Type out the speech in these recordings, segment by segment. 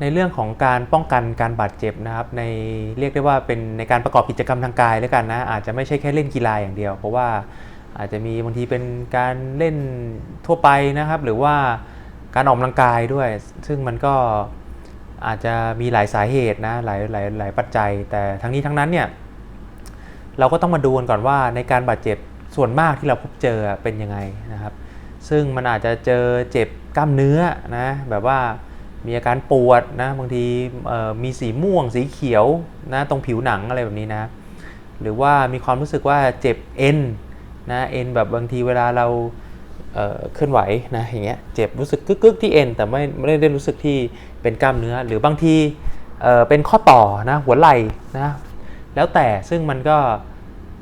ในเรื่องของการป้องกันการบาดเจ็บนะครับในเรียกได้ว่าเป็นในการประกอบกิจกรรมทางกายแล้วกันนะอาจจะไม่ใช่แค่เล่นกีฬาอย่างเดียว เพราะว่าอาจจะมีบางทีเป็นการเล่นทั่วไปนะครับ หรือว่าการออกกำลังกายด้วย ซึ่งมันก็อาจจะมีหลายสาเหตุนะหลายหลายหลายปัจจัย แต่ทั้งนี้ทั้งนั้นเนี่ยเราก็ต้องมาดูกันก่อนว่าในการบาดเจ็บส่วนมากที่เราพบเจอเป็นยังไงนะครับ ซึ่งมันอาจจะเจอเจ็บกล้ามเนื้อนะแบบว่า มีอาการปวดนะบางทีมีสีม่วงสีเขียวนะตรงผิวหนังอะไรแบบนี้นะ หรือว่ามีความรู้สึกว่าเจ็บเอ็นนะเอ็นแบบบางทีเวลาเราเคลื่อนไหวนะอย่างเงี้ยเจ็บรู้สึกกึกๆที่เอ็นแต่ไม่ไม่ได้รู้สึกที่เป็นกล้ามเนื้อ หรือบางทีเเป็นข้อต่อนะหัวไหล่นะแล้วแต่ซึ่งมันก็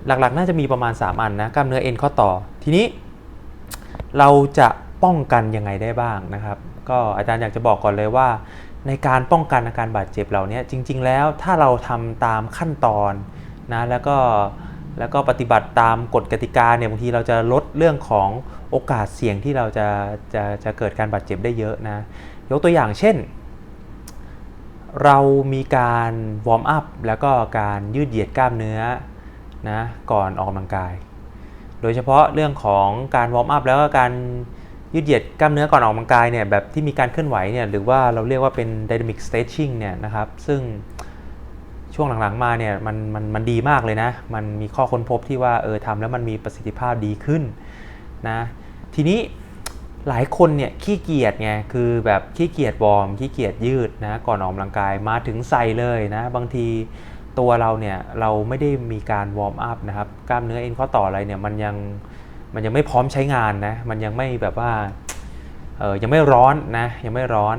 หลักๆ น่าจะมีประมาณ 3 อันนะกล้ามเนื้อเอ็นข้อต่อ ทีนี้เราจะป้องกันยังไงได้บ้างนะครับ ก็อาจารย์อยากจะบอกก่อนเลยว่า ในการป้องกันอาการบาดเจ็บเหล่านี้จริง ๆ แล้วถ้าเราทำตามขั้นตอนนะแล้วก็แล้วก็ปฏิบัติตามกฎกติกาเนี่ยบางทีเราจะลดเรื่องของโอกาสเสี่ยงที่เราจะจะจะเกิดการบาดเจ็บได้เยอะนะยกตัวอย่างเช่น เรามีการวอร์มอัพแล้วก็การยืดเหยียดกล้ามเนื้อนะก่อนออกกำลังกาย โดยเฉพาะเรื่องของการวอร์มอัพแล้วก็การ ยืดเหยียดกล้ามเนื้อก่อนออกกำลังกายเนี่ยแบบที่มีการเคลื่อนไหวเนี่ยหรือว่าเราเรียกว่าเป็น dynamic stretching เนี่ยนะครับซึ่งช่วงหลังๆมาเนี่ยมันมันมันดีมากเลยนะ มันมีข้อค้นพบที่ว่าเออทำแล้วมันมีประสิทธิภาพดีขึ้นนะทีนี้หลายคนเนี่ยขี้เกียจไงคือแบบขี้เกียจวอร์มขี้เกียจยืดนะก่อนออกกำลังกายมาถึงใส่เลยนะบางทีตัวเราเนี่ยเราไม่ได้มีการวอร์มอัพนะครับกล้ามเนื้อเอ็นข้อต่ออะไรเนี่ยมันยัง มันยังไม่พร้อมใช้งานนะมันยังไม่แบบว่าเออยังไม่ร้อนนะยังไม่ร้อน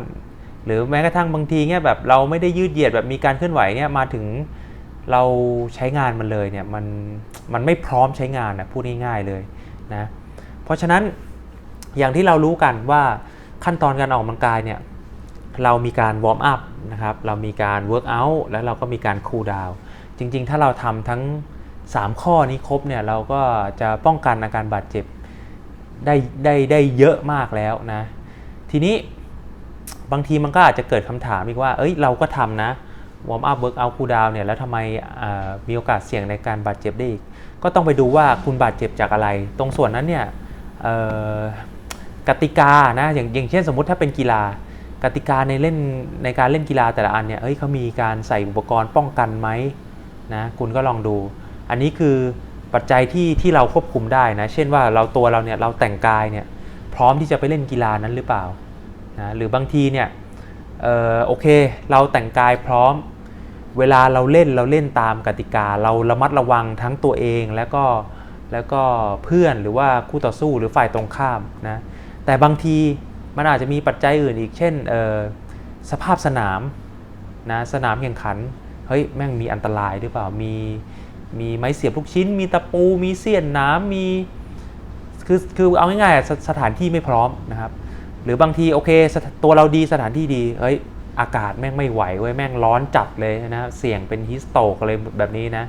หรือแม้กระทั่งบางทีเนี่ยแบบเราไม่ได้ยืดเหยียดแบบมีการเคลื่อนไหวเนี่ยมาถึงเราใช้งานมันเลยเนี่ยมันมันไม่พร้อมใช้งานนะพูดง่ายๆเลยนะเพราะฉะนั้นอย่างที่เรารู้กันว่าขั้นตอนการออกกำลังกายเนี่ยเรามีการวอร์มอัพนะครับเรามีการเวิร์กอัลแล้วเราก็มีการคูลดาวน์จริงๆ ถ้าเราทำทั้ง 3 ข้อนี้ครบเนี่ยเราก็จะป้องกันอาการบาดเจ็บได้ได้ได้เยอะมากแล้วนะ ทีนี้บางทีมันก็อาจจะเกิดคำถามอีกว่า เอ้ยเราก็ทำนะวอร์มอัพเวิร์กอัลคูลดาวเนี่ยแล้วทำไมมีโอกาสเสี่ยงในการบาดเจ็บได้อีก ก็ต้องไปดูว่าคุณบาดเจ็บจากอะไร ตรงส่วนนั้นเนี่ยกติกานะอย่างอย่างเช่นสมมติถ้าเป็นกีฬากติกาในเล่นในการเล่นกีฬาแต่ละอันเนี่ยเอ้ยเขามีการใส่อุปกรณ์ป้องกันไหมนะคุณก็ลองดู อันนี้คือปัจจัยที่ที่เราควบคุมได้นะ เช่นว่าเราตัวเราเนี่ยเราแต่งกายเนี่ยพร้อมที่จะไปเล่นกีฬานั้นหรือเปล่านะหรือบางทีเนี่ยเออโอเคเราแต่งกายพร้อม เวลาเราเล่นเราเล่นตามกติกา เราระมัดระวังทั้งตัวเองแล้วก็แล้วก็เพื่อนหรือว่าคู่ต่อสู้หรือฝ่ายตรงข้ามนะแต่บางทีมันอาจจะมีปัจจัยอื่นอีก เช่นสภาพสนามนะสนามแข่งขันเฮ้ยแม่งมีอันตรายหรือเปล่ามี มีไม้เสียบลูกชิ้น มีตะปู มีเสี้ยนน้ำมีคือคือเอาง่ายๆสสถานที่ไม่พร้อมนะครับ หรือบางทีโอเคตัวเราดีสถานที่ดีเฮ้ยอากาศแม่งไม่ไหวเว้ยแม่งร้อนจัดเลยนะเสี่ยงเป็นฮิสโตกอะไรแบบนี้นะ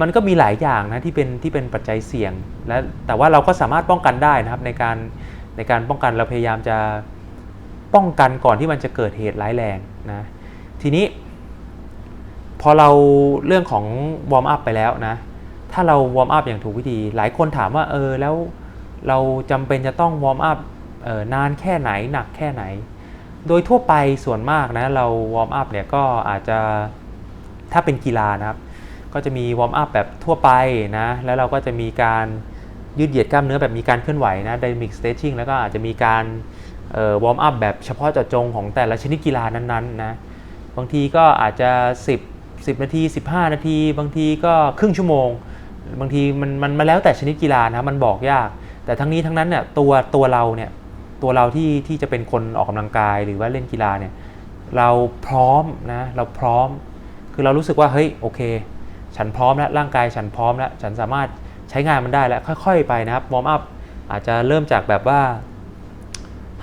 มันก็มีหลายอย่างนะที่เป็นที่เป็นปัจจัยเสี่ยงและแต่ว่าเราก็สามารถป้องกันได้นะครับในการในการป้องกันเราพยายามจะป้องกันก่อนที่มันจะเกิดเหตุร้ายแรงนะทีนี้ พอเราเรื่องของวอร์มอัพไปแล้วนะ ถ้าเราวอร์มอัพอย่างถูกวิธี หลายคนถามว่าเออแล้วเราจำเป็นจะต้องวอร์มอัพนานแค่ไหนหนักแค่ไหน โดยทั่วไปส่วนมากนะเราวอร์มอัพเนี่ยก็อาจจะถ้าเป็นกีฬานะครับ ก็จะมีวอร์มอัพแบบทั่วไปนะ แล้วเราก็จะมีการยืดเหยียดกล้ามเนื้อแบบมีการเคลื่อนไหวนะ dynamic stretching แล้วก็อาจจะมีการวอร์มอัพแบบเฉพาะเจาะจงของแต่ละชนิดกีฬานั้นๆนะบางทีก็อาจจะ 10 10 นาที 15 นาที บางทีก็ครึ่งชั่วโมง บางทีมันมันมาแล้วแต่ชนิดกีฬานะมันบอกยาก แต่ทั้งนี้ทั้งนั้นเนี่ยตัวตัวเราเนี่ยตัวเราที่ที่จะเป็นคนออกกำลังกายหรือว่าเล่นกีฬาเนี่ยเราพร้อมนะเราพร้อม คือเรารู้สึกว่าเฮ้ยโอเค ฉันพร้อมแล้วร่างกายฉันพร้อมแล้วฉันสามารถใช้งานมันได้แล้วค่อย ๆ ไปนะครับวอร์มอัพอาจจะเริ่มจากแบบว่า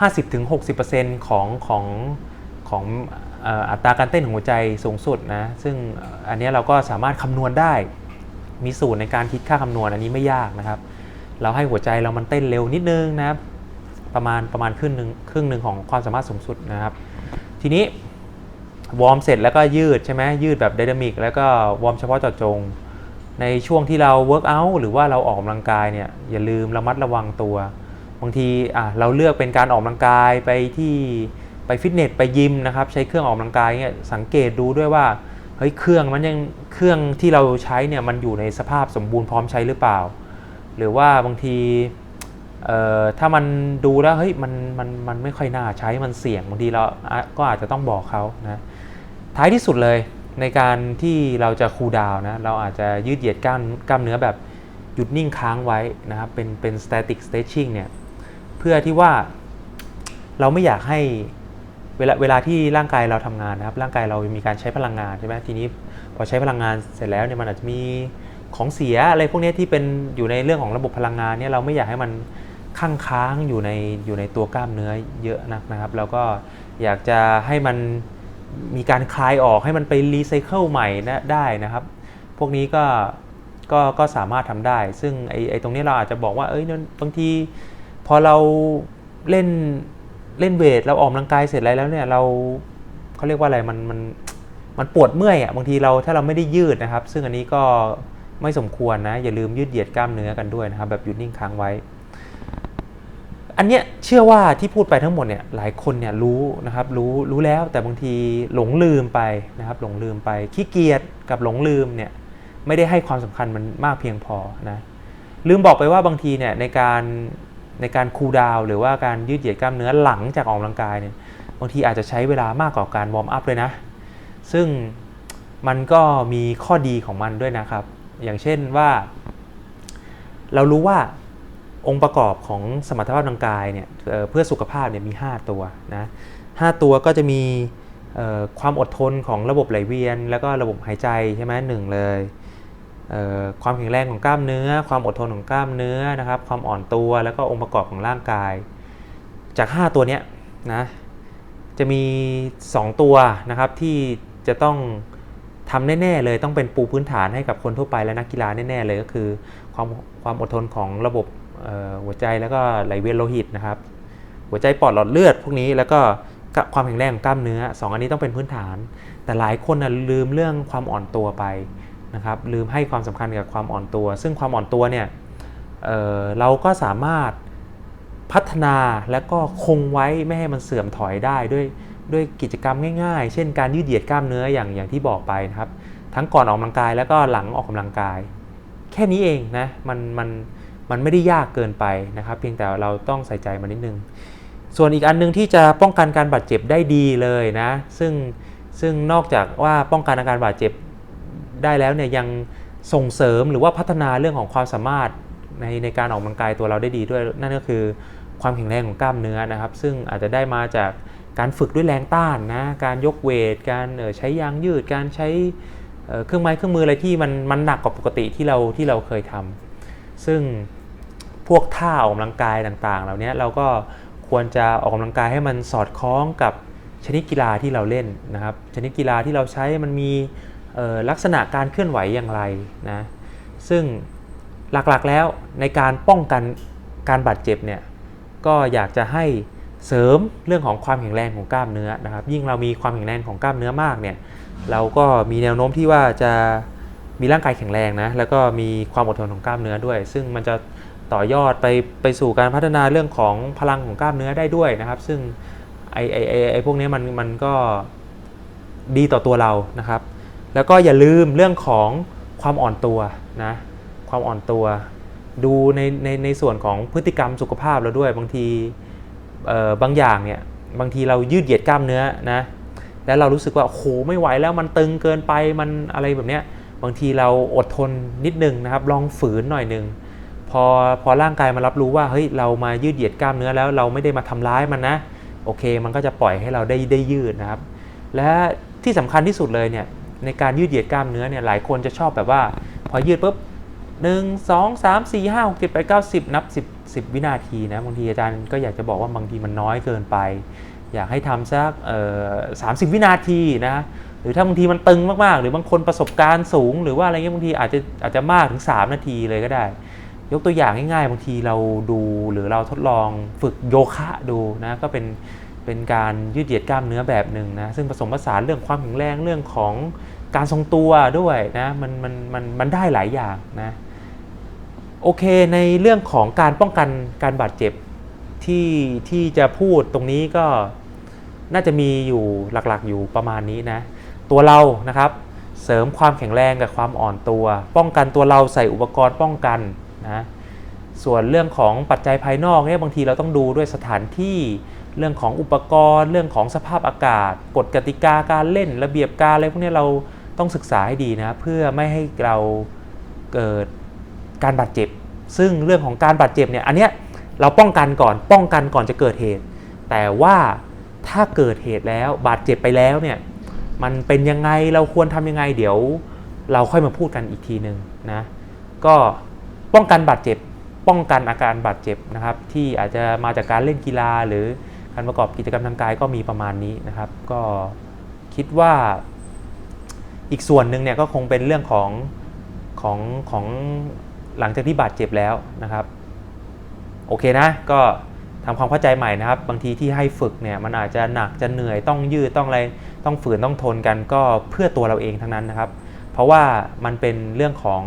50-60%ของของของ อัตราการเต้นของหัวใจสูงสุดนะ ซึ่งอันนี้เราก็สามารถคำนวณได้ มีสูตรในการคิดค่าคำนวณอันนี้ไม่ยากนะครับ เราให้หัวใจเรามันเต้นเร็วนิดนึงนะครับประมาณประมาณครึ่งหนึ่งครึ่งหนึ่งของความสามารถสูงสุดนะครับ ทีนี้วอร์มเสร็จแล้วก็ยืดใช่ไหมยืดแบบไดนามิกแล้วก็วอร์มเฉพาะเจาะจง ในช่วงที่เราเวิร์กอัลหรือว่าเราออกกำลังกายเนี่ยอย่าลืมระมัดระวังตัว บางทีอะเราเลือกเป็นการออกกำลังกายไปที่ ไปฟิตเนสไปยิมนะครับใช้เครื่องออกกำลังกายเนี่ยสังเกตดูด้วยว่าเฮ้ยเครื่องมันยังเครื่องที่เราใช้เนี่ยมันอยู่ในสภาพสมบูรณ์พร้อมใช้หรือเปล่า หรือว่าบางทีเอ่อถ้ามันดูแล้วเฮ้ยมันมันมันไม่ค่อยน่าใช้มันเสี่ยงบางทีเราก็อาจจะต้องบอกเขานะท้ายที่สุดเลยในการที่เราจะคูลดาวน์นะเราอาจจะยืดเหยียดกล้ามกล้ามเนื้อแบบหยุดนิ่งค้างไว้นะครับเป็นเป็น static stretching เนี่ยเพื่อที่ว่าเราไม่อยากให้ เวลาเวลาที่ร่างกายเราทำงานนะครับ ร่างกายเรามีการใช้พลังงานใช่ไหมทีนี้พอใช้พลังงานเสร็จแล้วเนี่ยมันอาจจะมีของเสียอะไรพวกนี้ที่เป็นอยู่ในเรื่องของระบบพลังงานเนี่ยเราไม่อยากให้มันค้างค้างอยู่ในอยู่ในตัวกล้ามเนื้อเยอะนักนะครับ แล้วก็อยากจะให้มันมีการคลายออกให้มันไปรีไซเคิลใหม่นะได้นะครับ พวกนี้ก็ก็ก็สามารถทำได้ ซึ่งไอ้ไอตรงนี้เราอาจจะบอกว่าเอ้ยบางทีพอเราเล่น เล่นเวทเราออกกำลังกายเสร็จแล้วแล้วเนี่ยเราเขาเรียกว่าอะไรมันมันมันปวดเมื่อยอะบางทีเราถ้าเราไม่ได้ยืดนะครับ ซึ่งอันนี้ก็ไม่สมควรนะ อย่าลืมยืดเหยียดกล้ามเนื้อกันด้วยนะครับ แบบหยุดนิ่งค้างไว้ อันเนี้ยเชื่อว่าที่พูดไปทั้งหมดเนี่ยหลายคนเนี่ยรู้นะครับ รู้รู้แล้วแต่บางทีหลงลืมไปนะครับ หลงลืมไปขี้เกียจกับหลงลืมเนี่ยไม่ได้ให้ความสำคัญมันมากเพียงพอนะลืมบอกไปว่าบางทีเนี่ยในการ ในการคูลดาวหรือว่าการยืดเหยียดกล้ามเนื้อหลังจากออกกำลังกายเนี่ยบางทีอาจจะใช้เวลามากกว่าการวอร์มอัพเลยนะ ซึ่งมันก็มีข้อดีของมันด้วยนะครับ อย่างเช่นว่า เรารู้ว่าองค์ประกอบของสมรรถภาพทางกายเนี่ยเเพื่อสุขภาพเนี่ยมี 5 ตัวนะหตัวก็จะมีความอดทนของระบบไหลเวียน แล้วก็ระบบหายใจใช่ไหมหนึ่งเลย ความแข็งแรงของกล้ามเนื้อ ความอดทนของกล้ามเนื้อนะครับ ความอ่อนตัวแล้วก็องค์ประกอบของร่างกาย จาก 5 ตัวเนี้ยนะจะมี 2 ตัวนะครับที่จะต้องทำแน่ๆเลยต้องเป็นปูพื้นฐานให้กับคนทั่วไปและนักกีฬาแน่ๆเลยก็คือ ความความอดทนของระบบหัวใจแล้วก็ไหลเวียนโลหิตนะครับ หัวใจปอดหลอดเลือดพวกนี้แล้วก็ความแข็งแรงของกล้ามเนื้อสองอันนี้ต้องเป็นพื้นฐาน แต่หลายคนนะลืมเรื่องความอ่อนตัวไป นะครับลืมให้ความสำคัญกับความอ่อนตัว ซึ่งความอ่อนตัวเนี่ยเเราก็สามารถพัฒนาและก็คงไว้ไม่ให้มันเสื่อมถอยได้ด้วยด้วยกิจกรรมง่ายๆ เช่นการยืดเหยียดกล้ามเนื้ออย่างอย่างที่บอกไปนะครับ ทั้งก่อนออกกำลังกายแล้วก็หลังออกกำลังกาย แค่นี้เองนะมันมันมันไม่ได้ยากเกินไปนะครับ เพียงแต่เราต้องใส่ใจมันนิดนึง ส่วนอีกอันหนึงที่จะป้องกันการบาดเจ็บได้ดีเลยนะ ซึ่งซึ่งนอกจากว่าป้องกันอาการบาดเจ็บ ได้แล้วเนี่ยยังส่งเสริมหรือว่าพัฒนาเรื่องของความสามารถในในการออกกำลังกายตัวเราได้ดีด้วย นั่นก็คือความแข็งแรงของกล้ามเนื้อนะครับ ซึ่งอาจจะได้มาจากการฝึกด้วยแรงต้านนะการยกเวท การใช้ยางยืด การใช้เครื่องไม้เครื่องมืออะไรที่มันมันหนักกว่าปกติที่เราที่เราเคยทำซึ่งพวกท่าออกกำลังกายต่างๆ เหล่านี้เราก็ควรจะออกกำลังกายให้มันสอดคล้องกับชนิดกีฬาที่เราเล่นนะครับ ชนิดกีฬาที่เราใช้มันมี ลักษณะการเคลื่อนไหวอย่างไรนะซึ่งหลักๆแล้วในการป้องกันการบาดเจ็บเนี่ยก็อยากจะให้เสริมเรื่องของความแข็งแรงของกล้ามเนื้อนะครับ ยิ่งเรามีความแข็งแรงของกล้ามเนื้อมากเนี่ยเราก็มีแนวโน้มที่ว่าจะมีร่างกายแข็งแรงนะแล้วก็มีความอดทนของกล้ามเนื้อด้วย ซึ่งมันจะต่อยอดไปไปสู่การพัฒนาเรื่องของพลังของกล้ามเนื้อได้ด้วยนะครับ ซึ่งไอไอไอไอพวกนี้มันมันก็ดีต่อตัวเรานะครับ แล้วก็อย่าลืมเรื่องของความอ่อนตัวนะความอ่อนตัว ดูในในในส่วนของพฤติกรรมสุขภาพเราด้วยบางทีบางอย่างเนี่ยบางทีเรายืดเหยียดกล้ามเนื้อนะแล้วเรารู้สึกว่าโอ้โหไม่ไหวแล้วมันตึงเกินไปมันอะไรแบบเนี้ยบางทีเราอดทนนิดนึงนะครับ ลองฝืนหน่อยนึงพอพอร่างกายมันรับรู้ว่าเฮ้ยเรามายืดเหยียดกล้ามเนื้อแล้วเราไม่ได้มาทำร้ายมันนะโอเค มันก็จะปล่อยให้เราได้ได้ยืดนะครับ และที่สำคัญที่สุดเลยเนี่ย ในการยืดเหยียดกล้ามเนื้อเนี่ยหลายคนจะชอบแบบว่า พอยืดปุ๊บหนึ่งสองสามสี่ห้าหกเจ็ดแปดเก้าสิบนับสิบสิบวินาทีนะบางทีอาจารย์ก็อยากจะบอกว่าบางทีมันน้อยเกินไป อยากให้ทำสักสามสิบวินาทีนะหรือถ้าบางทีมันตึงมากๆ หรือบางคนประสบการณ์สูง หรือว่าอะไรเงี้ยบางทีอาจจะอาจจะมากถึง 3 นาทีเลยก็ได้ ยกตัวอย่างง่ายๆ บางทีเราดูหรือเราทดลองฝึกโยคะดูนะก็เป็น เป็นการยืดเหยียดกล้ามเนื้อแบบหนึ่งนะซึ่งผสมผสานเรื่องความแข็งแรงเรื่องของการทรงตัวด้วยนะมันมันมันมันได้หลายอย่างนะโอเคในเรื่องของการป้องกันการบาดเจ็บที่ที่จะพูดตรงนี้ก็น่าจะมีอยู่หลักๆอยู่ประมาณนี้นะตัวเรานะครับเสริมความแข็งแรงกับความอ่อนตัว ป้องกันตัวเราใส่อุปกรณ์ป้องกันนะส่วนเรื่องของปัจจัยภายนอกเนี่ยบางทีเราต้องดูด้วยสถานที่ เรื่องของอุปกรณ์เรื่องของสภาพอากาศกฎกติกาการเล่นระเบียบการอะไรพวกนี้เราต้องศึกษาให้ดีนะเพื่อไม่ให้เราเกิดการบาดเจ็บ ซึ่งเรื่องของการบาดเจ็บเนี่ยอันเนี้ยเราป้องกันก่อนป้องกันก่อนจะเกิดเหตุ แต่ว่าถ้าเกิดเหตุแล้วบาดเจ็บไปแล้วเนี่ยมันเป็นยังไงเราควรทำยังไงเดี๋ยว เราค่อยมาพูดกันอีกทีหนึ่งนะก็ป้องกันบาดเจ็บ ป้องกันอาการบาดเจ็บนะครับ ที่อาจจะมาจากการเล่นกีฬาหรือ การประกอบกิจกรรมทางกายก็มีประมาณนี้นะครับ ก็คิดว่าอีกส่วนหนึ่งเนี่ยก็คงเป็นเรื่องของของของหลังจากที่บาดเจ็บแล้วนะครับ โอเคนะ ก็ทำความเข้าใจใหม่นะครับ บางทีที่ให้ฝึกเนี่ยมันอาจจะหนักจะเหนื่อยต้องยืดต้องอะไรต้องฝืนต้องทนกันก็เพื่อตัวเราเองทั้งนั้นนะครับ เพราะว่ามันเป็นเรื่องของ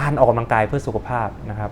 การออกกำลังกายเพื่อสุขภาพนะครับ